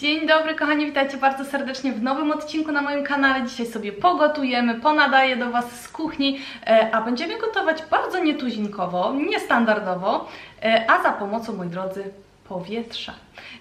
Dzień dobry kochani, witajcie bardzo serdecznie w nowym odcinku na moim kanale. Dzisiaj sobie pogotujemy, ponadaję do Was z kuchni, e, a będziemy gotować bardzo nietuzinkowo, niestandardowo, e, a za pomocą, moi drodzy, powietrza.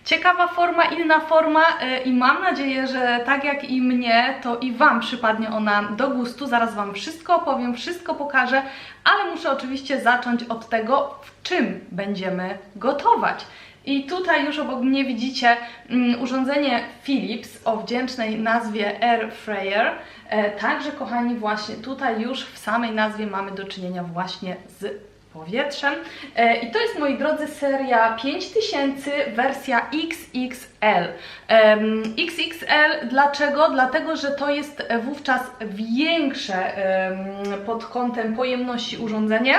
Ciekawa forma, inna forma e, i mam nadzieję, że tak jak i mnie, to i Wam przypadnie ona do gustu. Zaraz Wam wszystko opowiem, wszystko pokażę, ale muszę oczywiście zacząć od tego, w czym będziemy gotować. I tutaj już obok mnie widzicie mm, urządzenie Philips o wdzięcznej nazwie Air Fryer. E, także kochani, właśnie tutaj już w samej nazwie mamy do czynienia właśnie z powietrzem. E, I to jest, moi drodzy, seria 5000, wersja XXL. XXL dlaczego? Dlatego, że to jest wówczas większe pod kątem pojemności urządzenie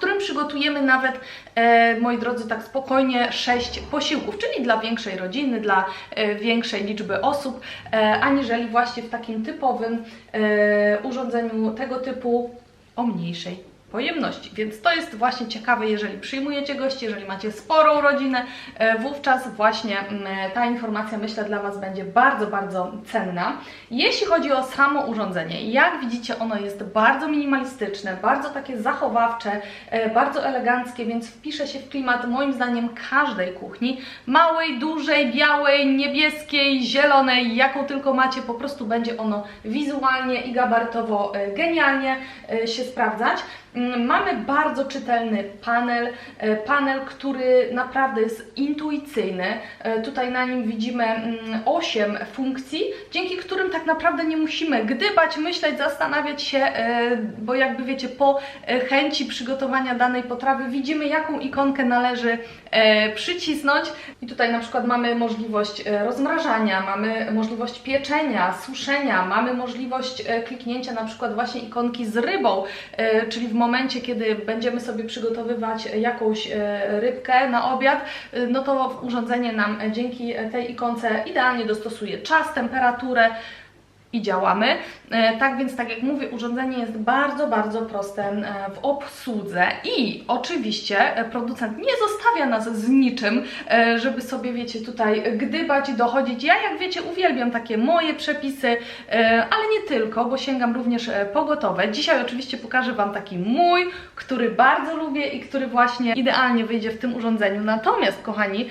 którym przygotujemy nawet, e, moi drodzy, tak spokojnie 6 posiłków, czyli dla większej rodziny, dla e, większej liczby osób, e, aniżeli właśnie w takim typowym e, urządzeniu tego typu o mniejszej pojemności. Więc to jest właśnie ciekawe, jeżeli przyjmujecie gości, jeżeli macie sporą rodzinę, e, wówczas właśnie mm, ta informacja myślę dla Was będzie bardzo, bardzo cenna. Jeśli chodzi o samo urządzenie, jak widzicie ono jest bardzo minimalistyczne, bardzo takie zachowawcze, e, bardzo eleganckie, więc wpisze się w klimat moim zdaniem każdej kuchni, małej, dużej, białej, niebieskiej, zielonej, jaką tylko macie, po prostu będzie ono wizualnie i gabarytowo e, genialnie e, się sprawdzać. Mm, Mamy bardzo czytelny panel, e, panel, który naprawdę jest intuicyjny. E, Tutaj na nim widzimy 8 funkcji, dzięki którym tak naprawdę nie musimy gdybać, myśleć, zastanawiać się, e, bo jakby wiecie, po chęci przygotowania danej potrawy widzimy, jaką ikonkę należy przycisnąć. I tutaj na przykład mamy możliwość rozmrażania, mamy możliwość pieczenia, suszenia, mamy możliwość kliknięcia na przykład właśnie ikonki z rybą, czyli w momencie, kiedy będziemy sobie przygotowywać jakąś e, rybkę na obiad, e, no to urządzenie nam e, dzięki tej ikonce idealnie dostosuje czas, temperaturę i działamy. E, Tak więc, tak jak mówię, urządzenie jest bardzo, bardzo proste e, w obsłudze i oczywiście e, producent nie zostawia nas z niczym, żeby sobie, wiecie, tutaj gdybać dochodzić. Ja, jak wiecie, uwielbiam takie moje przepisy, ale nie tylko, bo sięgam również e, po gotowe. Dzisiaj oczywiście pokażę Wam taki mój, który bardzo lubię i który właśnie idealnie wyjdzie w tym urządzeniu. Natomiast, kochani,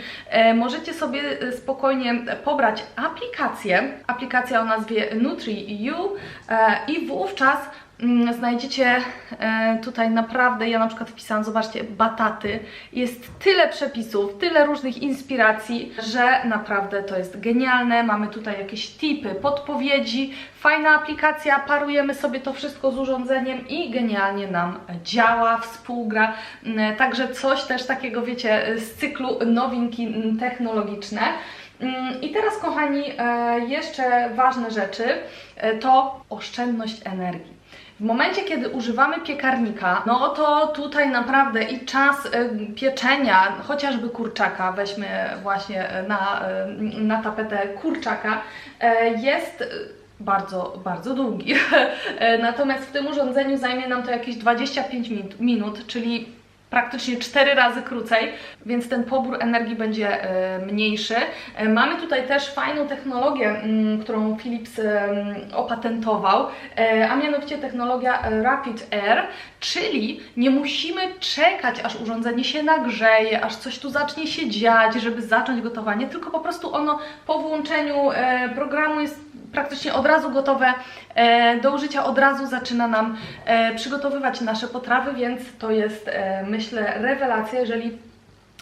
możecie sobie spokojnie pobrać aplikację, aplikacja o nazwie NutriU e, i wówczas mm, znajdziecie e, tutaj naprawdę, ja na przykład wpisałam, zobaczcie, bataty. Jest tyle przepisów, tyle różnych inspiracji, że naprawdę to jest genialne. Mamy tutaj jakieś tipy, podpowiedzi, fajna aplikacja, parujemy sobie to wszystko z urządzeniem i genialnie nam działa, współgra. Mm, Także coś też takiego, wiecie, z cyklu nowinki technologiczne. Mm, I teraz, kochani, e, jeszcze ważne rzeczy e, to oszczędność energii. W momencie, kiedy używamy piekarnika, no to tutaj naprawdę i czas e, pieczenia, chociażby kurczaka, weźmy właśnie na, na tapetę kurczaka, jest bardzo, bardzo długi. Natomiast w tym urządzeniu zajmie nam to jakieś 25 minut, minut czyli praktycznie 4 razy krócej, więc ten pobór energii będzie e, mniejszy. E, Mamy tutaj też fajną technologię, mm, którą Philips em, opatentował, e, a mianowicie technologia e, Rapid Air, czyli nie musimy czekać, aż urządzenie się nagrzeje, aż coś tu zacznie się dziać, żeby zacząć gotowanie, tylko po prostu ono po włączeniu e, programu jest praktycznie od razu gotowe e, do użycia, od razu zaczyna nam e, przygotowywać nasze potrawy, więc to jest e, myślę rewelacja, jeżeli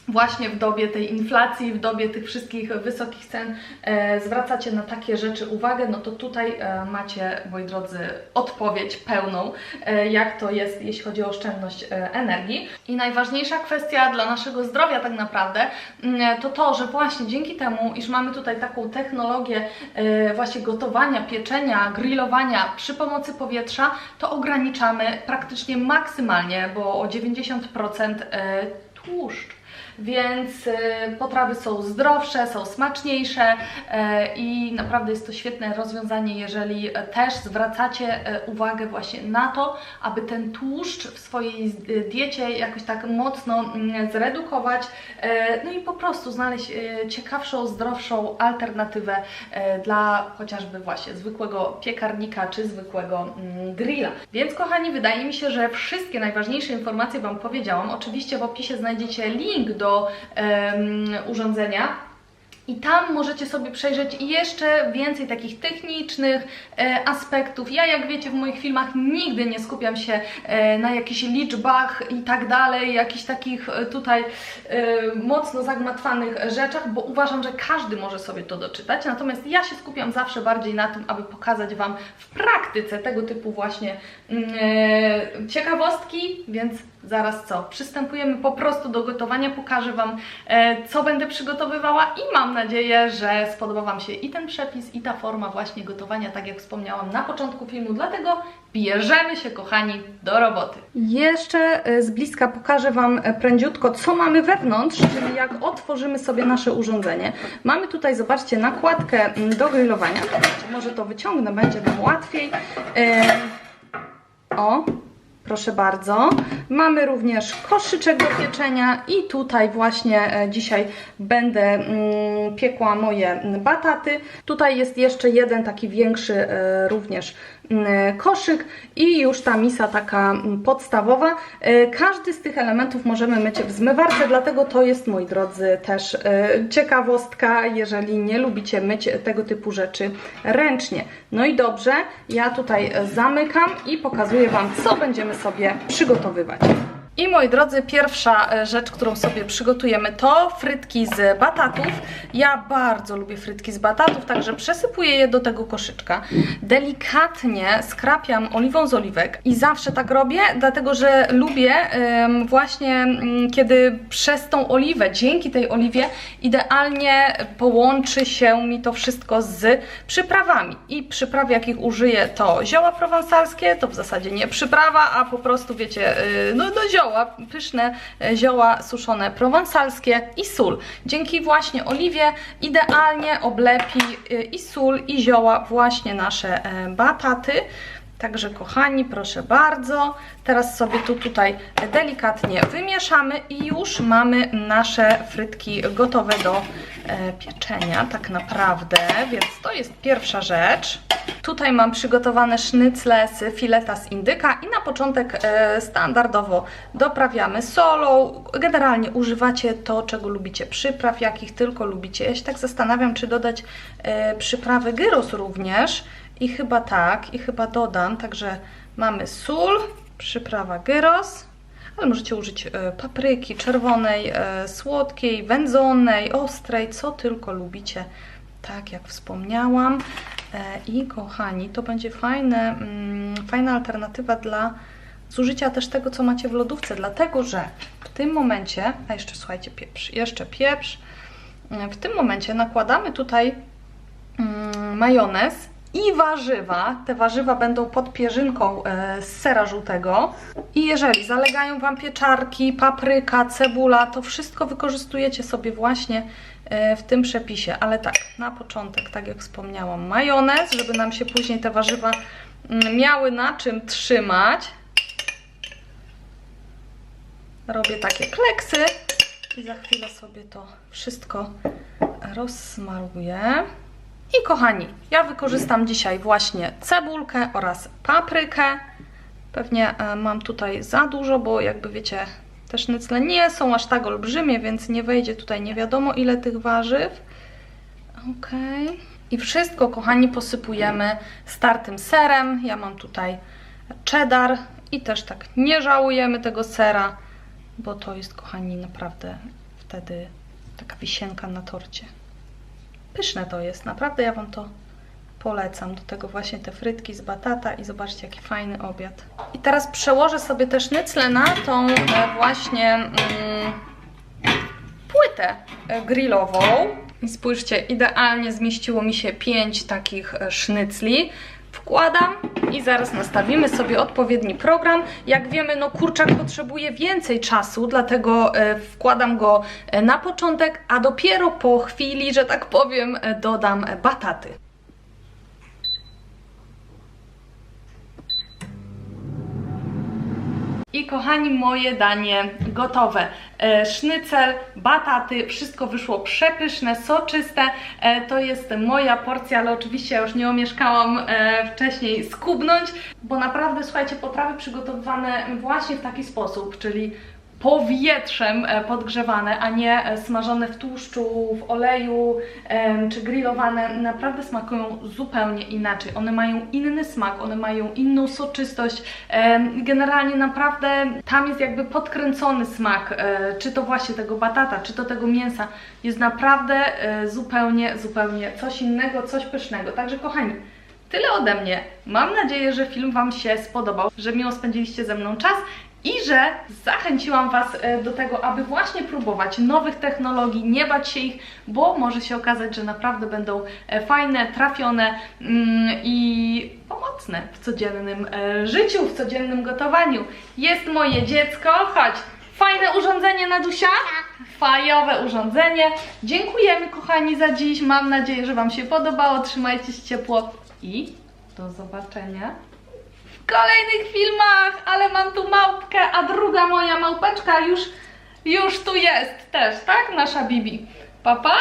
właśnie w dobie tej inflacji, w dobie tych wszystkich wysokich cen e, zwracacie na takie rzeczy uwagę, no to tutaj e, macie, moi drodzy, odpowiedź pełną, e, jak to jest, jeśli chodzi o oszczędność e, energii. I najważniejsza kwestia dla naszego zdrowia tak naprawdę, mm, to to, że właśnie dzięki temu, iż mamy tutaj taką technologię e, właśnie gotowania, pieczenia, grillowania przy pomocy powietrza, to ograniczamy praktycznie maksymalnie, bo o 90% e, tłuszcz. Więc e, potrawy są zdrowsze, są smaczniejsze e, i naprawdę jest to świetne rozwiązanie, jeżeli też zwracacie e, uwagę właśnie na to, aby ten tłuszcz w swojej e, diecie jakoś tak mocno mm, zredukować, no i po prostu znaleźć ciekawszą, zdrowszą alternatywę dla chociażby właśnie zwykłego piekarnika czy zwykłego mm, grilla. Więc kochani, wydaje mi się, że wszystkie najważniejsze informacje Wam powiedziałam. Oczywiście w opisie znajdziecie link do em, urządzenia. I tam możecie sobie przejrzeć jeszcze więcej takich technicznych e, aspektów. Ja, jak wiecie, w moich filmach nigdy nie skupiam się e, na jakichś liczbach i tak dalej, jakichś takich e, tutaj e, mocno zagmatwanych rzeczach, bo uważam, że każdy może sobie to doczytać. Natomiast ja się skupiam zawsze bardziej na tym, aby pokazać Wam w praktyce tego typu właśnie mm, e, ciekawostki, więc zaraz co? Przystępujemy po prostu do gotowania. Pokażę Wam, e, co będę przygotowywała i mam nadzieję, że spodoba Wam się i ten przepis, i ta forma właśnie gotowania, tak jak wspomniałam na początku filmu. Dlatego bierzemy się, kochani, do roboty. Jeszcze e, z bliska pokażę Wam e, prędziutko, co mamy wewnątrz, czyli jak otworzymy sobie nasze urządzenie. Mamy tutaj, zobaczcie, nakładkę mm, do grillowania. Może to wyciągnę, będzie Wam łatwiej. O, Proszę bardzo. Mamy również koszyczek do pieczenia i tutaj właśnie e, dzisiaj będę mm, piekła moje bataty. Tutaj jest jeszcze jeden taki większy e, również koszyk i już ta misa taka mm, podstawowa. E, Każdy z tych elementów możemy myć w zmywarce, dlatego to jest, moi drodzy, też e, ciekawostka, jeżeli nie lubicie myć tego typu rzeczy ręcznie. No i dobrze, ja tutaj e, zamykam i pokazuję Wam, co będziemy sobie przygotowywać. I moi drodzy, pierwsza e, rzecz, którą sobie przygotujemy to frytki z batatów. Ja bardzo lubię frytki z batatów, także przesypuję je do tego koszyczka. Delikatnie skrapiam oliwą z oliwek i zawsze tak robię, dlatego że lubię właśnie mm, kiedy przez tą oliwę, dzięki tej oliwie idealnie połączy się mi to wszystko z przyprawami. I przypraw jakich użyję to zioła prowansalskie, to w zasadzie nie przyprawa, a po prostu wiecie, y, no, no zioła, pyszne e, zioła suszone prowansalskie i sól. Dzięki właśnie oliwie idealnie oblepi y, i sól i zioła właśnie nasze e, bataty. Także kochani, proszę bardzo. Teraz sobie tu tutaj delikatnie wymieszamy i już mamy nasze frytki gotowe do e, pieczenia, tak naprawdę. Więc to jest pierwsza rzecz. Tutaj mam przygotowane sznycle z fileta z indyka i na początek e, standardowo doprawiamy solą. Generalnie używacie to, czego lubicie, przypraw, jakich tylko lubicie. Ja się tak zastanawiam, czy dodać e, przyprawy gyros również. I chyba tak, i chyba dodam. Także mamy sól, przyprawa gyros, ale możecie użyć e, papryki czerwonej, słodkiej, wędzonej, ostrej, co tylko lubicie. Tak jak wspomniałam. E, I kochani, to będzie fajne, mm, fajna alternatywa dla zużycia też tego, co macie w lodówce, dlatego że w tym momencie, a jeszcze słuchajcie, pieprz, jeszcze pieprz, w tym momencie nakładamy tutaj mm, majonez i warzywa. Te warzywa będą pod pierzynką e, z sera żółtego. I jeżeli zalegają Wam pieczarki, papryka, cebula, to wszystko wykorzystujecie sobie właśnie w tym przepisie. Ale tak, na początek, tak jak wspomniałam, majonez, żeby nam się później te warzywa mm, miały na czym trzymać. Robię takie kleksy i za chwilę sobie to wszystko rozsmaruję. I kochani, ja wykorzystam dzisiaj właśnie cebulkę oraz paprykę. Pewnie e, mam tutaj za dużo, bo jakby wiecie, te sznycle nie są aż tak olbrzymie, więc nie wejdzie tutaj nie wiadomo ile tych warzyw. Ok. I wszystko, kochani, posypujemy startym serem. Ja mam tutaj cheddar i też tak nie żałujemy tego sera, bo to jest, kochani, naprawdę wtedy taka wisienka na torcie. Pyszne to jest, naprawdę ja Wam to polecam. Do tego właśnie te frytki z batata i zobaczcie jaki fajny obiad. I teraz przełożę sobie też nycle na tą e, właśnie mm, płytę e, grillową. I spójrzcie, idealnie zmieściło mi się pięć takich e, sznycli. Wkładam i zaraz nastawimy sobie odpowiedni program. Jak wiemy, no kurczak potrzebuje więcej czasu, dlatego wkładam go na początek, a dopiero po chwili, że tak powiem, dodam bataty. I kochani, moje danie gotowe. E, sznycel, bataty, wszystko wyszło przepyszne, soczyste. E, to jest moja porcja, ale oczywiście ja już nie omieszkałam e, wcześniej skubnąć, bo naprawdę, słuchajcie, potrawy przygotowywane właśnie w taki sposób, czyli powietrzem e, podgrzewane, a nie e, smażone w tłuszczu, w oleju czy grillowane, naprawdę smakują zupełnie inaczej. One mają inny smak, one mają inną soczystość. Generalnie naprawdę tam jest jakby podkręcony smak, e, czy to właśnie tego batata, czy to tego mięsa. Jest naprawdę zupełnie, zupełnie coś innego, coś pysznego. Także kochani, Tyle ode mnie. Mam nadzieję, że film Wam się spodobał, że miło spędziliście ze mną czas i że zachęciłam Was e, do tego, aby właśnie próbować nowych technologii, nie bać się ich, bo może się okazać, że naprawdę będą e, fajne, trafione mm, i pomocne w codziennym e, życiu, w codziennym gotowaniu. Jest moje dziecko, chodź. Fajne urządzenie na Dusia? Fajowe urządzenie. Dziękujemy kochani za dziś. Mam nadzieję, że Wam się podobało. Trzymajcie się ciepło i do zobaczenia kolejnych filmach. Ale mam tu małpkę, a druga moja małpeczka już, już tu jest też, tak? Nasza Bibi. Pa, pa!